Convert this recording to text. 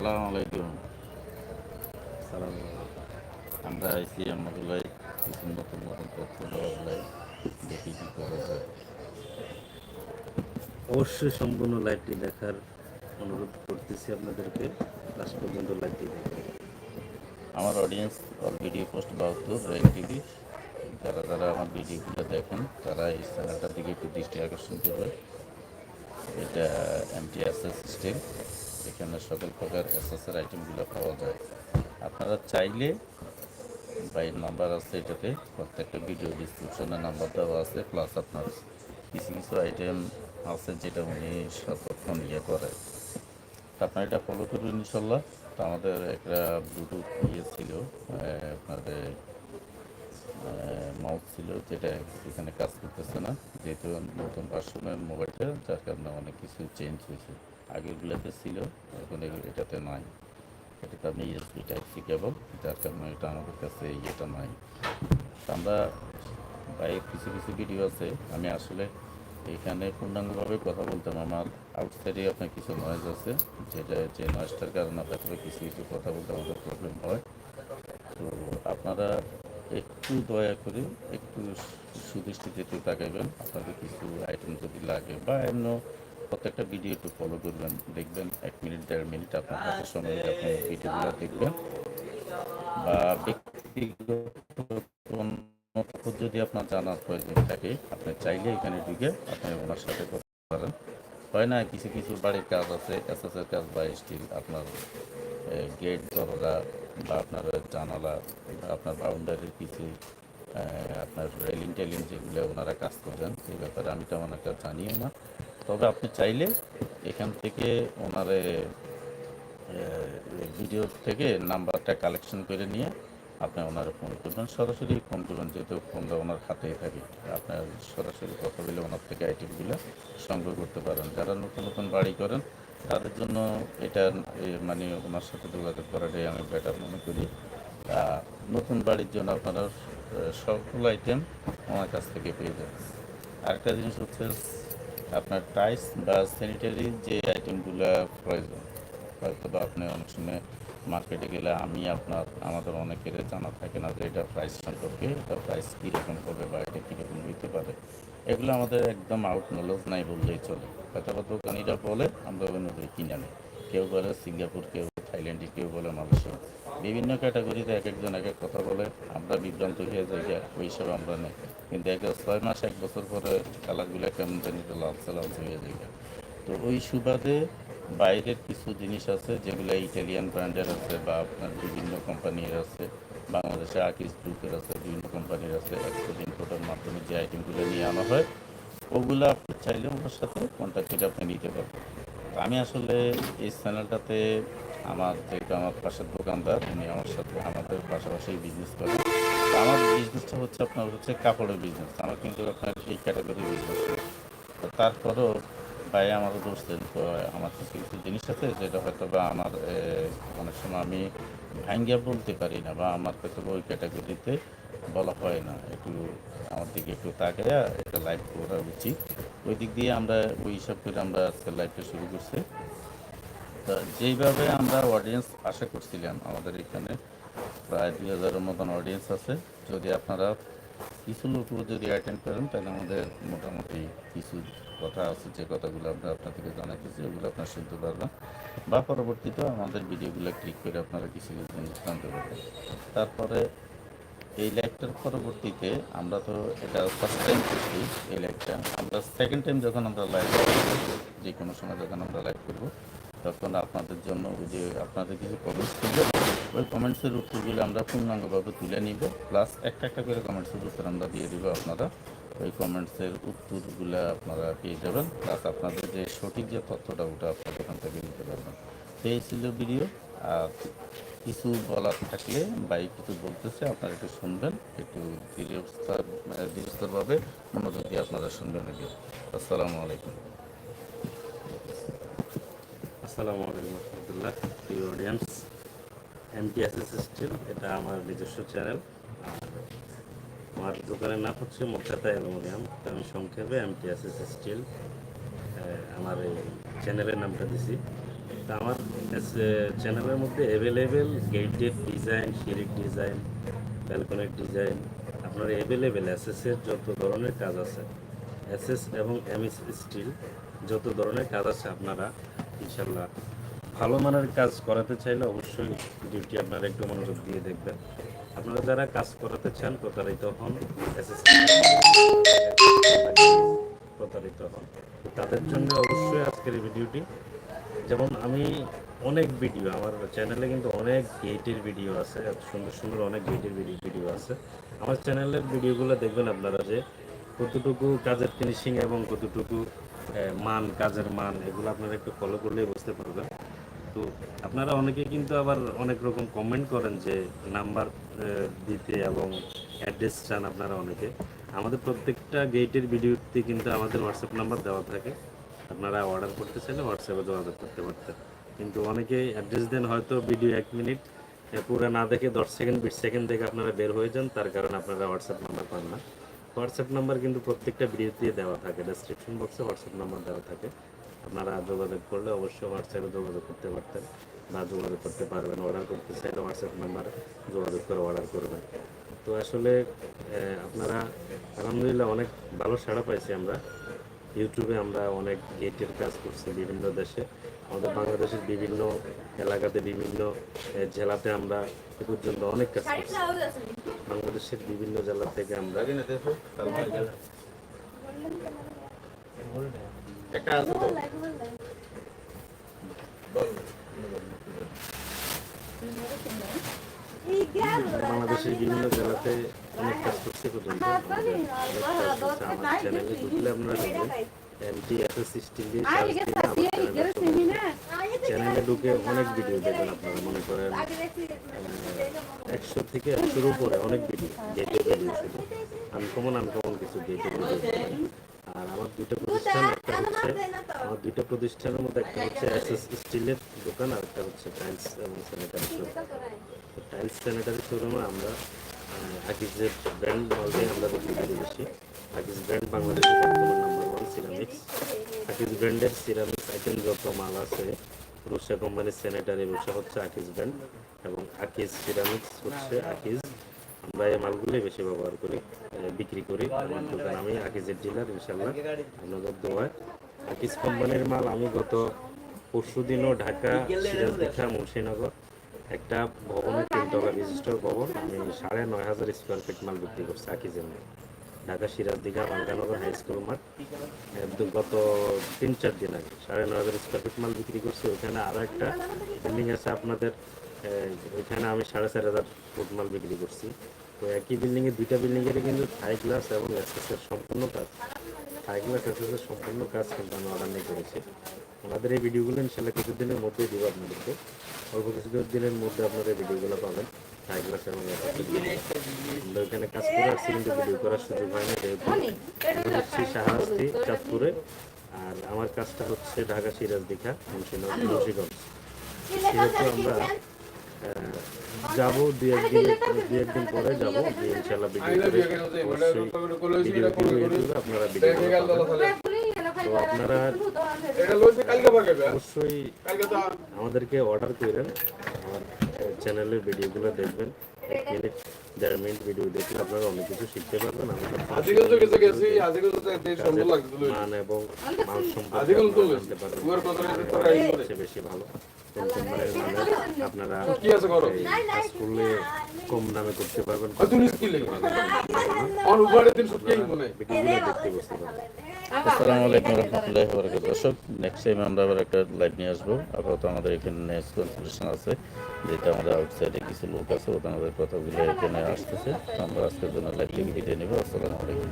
সালাম আলাইকুম। সালাম আমরা আইসি আমাদের নতুন নতুন তথ্য দেখি অবশ্যই সম্পূর্ণ লাইভটি দেখার অনুরোধ করতেছি আপনাদেরকে। লাস্ট পর্যন্ত লাইভটি দেখবেন আমার অডিয়েন্স ভিডিও পোস্ট বাহাত্তর রেল টিভি যারা যারা আমার ভিডিওগুলো দেখেন, তারা এই চ্যানেলটার দিকে একটু দৃষ্টি আকর্ষণ করবে এটা এমটি এসএস সিস্টেম এখানে সকল প্রকার এসএসের আইটেমগুলো পাওয়া যায়। আপনারা চাইলে বা এর নাম্বার আছে এটাতে, প্রত্যেকটা ভিডিও ডিসক্রিপশনে নাম্বার দেওয়া আছে প্লাস আপনার কিছু কিছু আইটেম আছে যেটা উনি সর্বক্ষণ ইয়ে করে। আপনারা এটা ফলো করবেন ইনশাল্লাহ তো আমাদের একটা ব্লুটুথ ইয়ে ছিল আপনাদের মাউথ ছিল, যেটা এখানে কাজ করতেছে না। যেহেতু নতুন ভার্সনের মোবাইলটা যার কারণে অনেক কিছু চেঞ্জ হয়েছে। আগেরগুলোতে ছিল, এখন এটাতে নাই। এটাতে আমি ইউএসবি টাইপ সি কেবল যার কারণে এটা আমাদের কাছে ইয়েটা নাই। আমরা বাইরের কিছু কিছু ভিডিও আছে, আমি আসলে এখানে পূর্ণাঙ্গভাবে কথা বলতাম। আমার আউটসাইডে আপনার কিছু নয়েজ আছে, যেটা, যে নয়েজটার কারণে হয়তো কিছু কিছু কথা বলতে আমাদের প্রবলেম হয়। তো আপনারা একটু দয়া করে একটু সুদৃষ্টিতে একটু তাকাইবেন। আপনাদের কিছু আইটেম যদি লাগে বা এমন প্রত্যেকটা ভিডিও একটু ফলো করবেন দেখবেন এক মিনিট দেড় মিনিট আপনার হাতে সময় নিয়ে আপনি ভিডিওগুলো দেখবেন। বা ব্যক্তিগত যদি আপনার জানার প্রয়োজন থাকে আপনি চাইলে এখানে ঢুকে আপনি ওনার সাথে করতে পারেন হয় না কিছু কিছু বাড়ির কাজ আছে এসএসের কাজ বা স্টিল আপনার গেট দরজা বা আপনার জানালা আপনার বাউন্ডারির কিছু আপনার রেলিং টেলিং যেগুলো ওনারা কাজ করবেন সেই ব্যাপারে আমি তেমন একটা জানিও না। তবে আপনি চাইলে এখান থেকে ওনারে ভিডিও থেকে নাম্বারটা কালেকশন করে নিয়ে আপনি ওনারা ফোন করবেন। সরাসরি ফোন করবেন, যেহেতু ফোনটা ওনার হাতেই থাকে। আপনার সরাসরি কথা বলে ওনার থেকে আইটেমগুলো সংগ্রহ করতে পারেন। যারা নতুন নতুন বাড়ি করেন, তাদের জন্য এটা মানে ওনার সাথে যোগাযোগ করাটাই আমি বেটার মনে করি। নতুন বাড়ির জন্য আপনারা সকল আইটেম ওনার কাছ থেকে পেয়ে যাবেন। আরেকটা জিনিস হচ্ছে আপনার টাইস বা স্যানিটারি যে আইটেমগুলো প্রয়োজন হয়তো বা আপনি অনেক সময় মার্কেটে গেলে আমি আপনার, আমাদের অনেকের জানা থাকে না যে এটা প্রাইস সম্পর্কে, এটা প্রাইস কীরকম হবে বা এটা কীরকম হইতে পারে। এগুলো আমাদের একদম আউট নলেজ নাই বললেই চলে। হয়তো বা দোকানিরা বলে, আমরা অনুযায়ী কিনে নিই কেউ বলে সিঙ্গাপুর কেউ থাইল্যান্ডে কেউ বলে মালয়েশিয়া বিভিন্ন ক্যাটাগরিতে এক একজন এক এক কথা বলে। আমরা বিভ্রান্ত হয়ে যাই ওই সব আমরা নেই। কিন্তু এক ছয় মাস, এক বছর পরে কালারগুলো কেমন জানি তো লালচে লালচে হয়ে যায়। তো ওই সুবাদে বাইরের কিছু জিনিস আছে যেগুলো ইটালিয়ান ব্র্যান্ডের আছে বা আপনার বিভিন্ন কোম্পানির আছে। বাংলাদেশে আকিস গ্রুপের আছে, বিভিন্ন কোম্পানির আছে। এক্সপোর্ট ইম্পোর্টের মাধ্যমে যে আইটেমগুলো নিয়ে আনা হয়, ওগুলো আপনি চাইলে ওনার সাথে কন্ট্যাক্ট করে আপনি নিতে পারবেন। আমি আসলে এই চ্যানেলটাতে আমার যেহেতু আমার পাশের দোকানদার, উনি আমার সাথে আমাদের পাশাপাশি বিজনেস করে আমার বিজনেসটা হচ্ছে আপনার হচ্ছে কাপড়ের বিজনেস আমার কিন্তু আপনার এই ক্যাটাগরি বিজনেস তারপরেও ভাই আমার বলছেন তো আমার কিছু কিছু জিনিস আছে যেটা হয়তো বা আমার অনেক সময় আমি ভাঙ্গিয়া বলতে পারি না বা আমার কাছে ওই ক্যাটাগরিতে বলা হয় না। একটু আমার দিকে একটু তাকাইয়া একটা লাইভ করা উচিত। ওই দিক দিয়ে আমরা, ওই হিসাব করে আমরা আজকে লাইভটা শুরু করছি। যেইভাবে আমরা অডিয়েন্স আশা করছিলাম, আমাদের এখানে প্রায় দুই হাজারের মতন অডিয়েন্স আছে। যদি আপনারা কিছু লোকও যদি অ্যাটেন্ড করেন, তাহলে আমাদের মোটামুটি কিছু কথা আছে, যে কথাগুলো আমরা আপনাদেরকে জানাইতেছি, ওগুলো আপনারা শুনতে পারবেন। বা পরবর্তীতে আমাদের ভিডিওগুলো ক্লিক করে আপনারা কিছু কিছু জিনিস জানতে পারবেন। তারপরে এই লাইভটার পরবর্তীতে আমরা তো এটা ফার্স্ট টাইম করছি এই লাইভটা আমরা সেকেন্ড টাইম যখন আমরা লাইভ যে কোনো সময় যখন আমরা লাইভ করব তখন আপনাদের জন্য যে আপনাদের কিছু কমেন্টস করবে ওই কমেন্টসের উত্তরগুলো আমরা পূর্ণাঙ্গভাবে তুলে নিব। প্লাস একটা একটা করে কমেন্টসের উত্তর আমরা দিয়ে দিব আপনারা। ওই কমেন্টসের উত্তরগুলো আপনারা পেয়ে যাবেন। প্লাস আপনাদের যে সঠিক যে তথ্যটা, ওটা আপনারা ওখান থেকে নিতে পারবেন। তো ভিডিও আর কিছু বলার থাকলে ভাই কিছু বলতেছে, আপনারা একটু শুনবেন। একটু ধীরস্থর ধীরস্থরভাবে মনোযোগ দিয়ে আপনারা শুনবেন আগে। আসসালামু আলাইকুম। আসসালামু আলাইকুম রহমতুল্লাহ, প্রিয় অডিয়েন্স এমটিএসএস স্টিল এটা আমার নিজস্ব চ্যানেল আমার দোকানের নাম হচ্ছে মোকাতা অ্যালুমিনিয়াম। আমি সংক্ষেপে এমটিএসএস স্টিল আমার এই চ্যানেলের নামটা দিছি। তা আমার চ্যানেলের মধ্যে অ্যাভেলেবেল গেটের ডিজাইন সিঁড়ির ডিজাইন ব্যালকনির ডিজাইন আপনার অ্যাভেলেবেল এসএসের যত ধরনের কাজ আছে এসএস এবং এমএস স্টিল যত ধরনের কাজ আছে আপনারা ইনশাল্লাহ ভালো মানের কাজ করাতে চাইলে অবশ্যই ডিউটি আপনারা একটু মনোযোগ দিয়ে দেখবেন। আপনারা যারা কাজ করাতে চান, প্রতারিত হন প্রতারিত হন, তাদের জন্য অবশ্যই আজকের এই ভিডিওটি যেমন আমি অনেক ভিডিও আমার চ্যানেলে কিন্তু অনেক গেটের ভিডিও আছে সুন্দর সুন্দর অনেক গেটের ভিডিও ভিডিও আছে। আমার চ্যানেলের ভিডিওগুলো দেখবেন আপনারা যে কতটুকু কাজের ফিনিশিং এবং কতটুকু মান, কাজের মান, এগুলো আপনারা একটু ফলো করলেই বুঝতে পারবেন। তো আপনারা অনেকে কিন্তু আবার অনেক রকম কমেন্ট করেন যে নাম্বার দিতে এবং অ্যাড্রেস চান আপনারা অনেকে। আমাদের প্রত্যেকটা গেটের ভিডিওতে কিন্তু আমাদের হোয়াটসঅ্যাপ নাম্বার দেওয়া থাকে। আপনারা অর্ডার করতে চাইলে হোয়াটসঅ্যাপে যোগাযোগ করতে পারতেন। কিন্তু অনেকে অ্যাড্রেস দেন হয়তো ভিডিও এক মিনিট পুরো না দেখে দশ সেকেন্ড বিশ সেকেন্ড দেখে আপনারা বের হয়ে যান, তার কারণে আপনারা হোয়াটসঅ্যাপ নাম্বার পান না। হোয়াটসঅ্যাপ নাম্বার কিন্তু প্রত্যেকটা ভিডিওতে দেওয়া থাকে ডেসক্রিপশন বক্সে হোয়াটসঅ্যাপ নাম্বার দেওয়া থাকে। আপনারা যোগাযোগ করলে অবশ্যই হোয়াটসঅ্যাপে যোগাযোগ করতে পারতেন বা যোগাযোগ করতে পারবেন অর্ডার করতে চাইলে হোয়াটসঅ্যাপ নাম্বারে যোগাযোগ করে অর্ডার করবেন। তো আসলে আপনারা, আলহামদুলিল্লাহ অনেক ভালো সাড়া পাইছি আমরা। ইউটিউবে আমরা অনেক গেটের কাজ করছি বিভিন্ন দেশে। আমাদের বাংলাদেশের বিভিন্ন এলাকাতে, বিভিন্ন জেলাতে আমরা এ পর্যন্ত অনেক কাজ করছি। বাংলাদেশের বিভিন্ন জেলা থেকে আমরা বাংলাদেশের বিভিন্ন জেলাতে অনেক কাজ করছি পর্যন্ত। আমার ঢুকলে আপনারা দিয়ে চ্যানেলে ঢুকে অনেক ভিডিও দেখবেন আপনারা মনে করেন একশো থেকে একশোর উপরে, অনেক ভিডিও গেটের ভিডিও শুধু। আনকমন আনকমন কিছু ভিডিও আর আমার দুটো প্রতিষ্ঠান, একটা হচ্ছে, আমার দুটো প্রতিষ্ঠানের মধ্যে একটা হচ্ছে এসএস স্টিলের দোকান আর একটা হচ্ছে টাইলস এবং স্যানিটারি শপ টাইলস স্যানিটারি শোরুমে আমরা আকিজের ব্র্যান্ড মাল দিয়ে আমরা বিক্রি করি বেশি। আকিজ ব্র্যান্ড বাংলাদেশের বর্তমান নাম্বার ওয়ান সিরামিক্স আকিজ ব্র্যান্ডের সিরামিক্স আইটেম যত মাল আছে রুশা কোম্পানির স্যানিটারি রুশা হচ্ছে আকিজ ব্র্যান্ড এবং আকিজ সিরামিক্স হচ্ছে আকিজ আমরা এই মালগুলি বেশি ব্যবহার করি বিক্রি করি। আমার দোকান আমি আকিজের ডিলার ইনশাল্লাহ আপনাদের দোয়ায় আকিজ কোম্পানির মাল আমি গত পরশু দিনও ঢাকা, সিরাজদিঘা, মুন্সিনগর একটা ভবনের তিনতলা বিশিষ্ট ভবন। আমি সাড়ে নয় হাজার স্কোয়ার ফিট মাল বিক্রি করছি আকিজের মাল। ঢাকা সিরাজদিঘা বাঙ্গানগর হাই স্কুল মাঠ। এ, দু- গত তিন চার দিন আগে সাড়ে ন হাজার স্কোয়ার ফিট মাল বিক্রি করছি। ওইখানে আরও একটা বিল্ডিং আছে আপনাদের। ওইখানে আমি সাড়ে চার হাজার ফুট মাল বিক্রি করছি। তো একই বিল্ডিংয়ে দুইটা বিল্ডিংয়ের কিন্তু থাই গ্লাস এবং এসএসের সম্পূর্ণ কাজ। থাই গ্লাস এসএসের সম্পূর্ণ কাজ কিন্তু আমি অর্ডার নিয়ে করেছি। আমাদের এই ভিডিওগুলো ইনশাল্লাহ কিছুদিনের মধ্যেই দিব আপনাদেরকে। অল্প কিছু দিনের মধ্যে আপনারা ভিডিওগুলো পাবেন। আমরা ওইখানে কাজ করে আসছি ভিডিও করার সুযোগ হয় না যেহেতু শাহরাস্তি চাঁদপুরে আর আমার কাজটা হচ্ছে ঢাকা সিরাজ দীঘা মুন্সিগঞ্জ সেহেতু আমরা যাব দু একদিন দু একদিন পরে যাব ইনশাল্লাহ করে অবশ্যই ভিডিও আপনারা তো আপনারা অবশ্যই আমাদেরকে অর্ডার করেন চ্যানেলের ভিডিওগুলো দেখবেন। এক মিনিট দেড় মিনিট ভিডিও দেখলে আপনারা অনেক কিছু শিখতে পারবেন। মান এবং মান সম্পর্কে বেশি ভালো। মানে আপনারা কি আছে করো এই কাজ করলে কম দামে করতে পারবেন। তুমি স্কিল লেগে উপরে দিন সব মনে দেখতে বুঝতে পারবেন। আসসালামু আলাইকুম রহমতুল্লাহি ওয়া দর্শক নেক্সট টাইম আমরা আবার একটা লাইভ নিয়ে আসব। আপাতত আমাদের এখানে নেক্সট কনফিউশন আছে যেটা আমাদের আউটসাইডে কিছু লোক আছে ওটা আমাদের কথাগুলো এখানে আসতেছে। আমরা আজকের জন্য লাইভ থেকে নেব। আসসালামু আলাইকুম।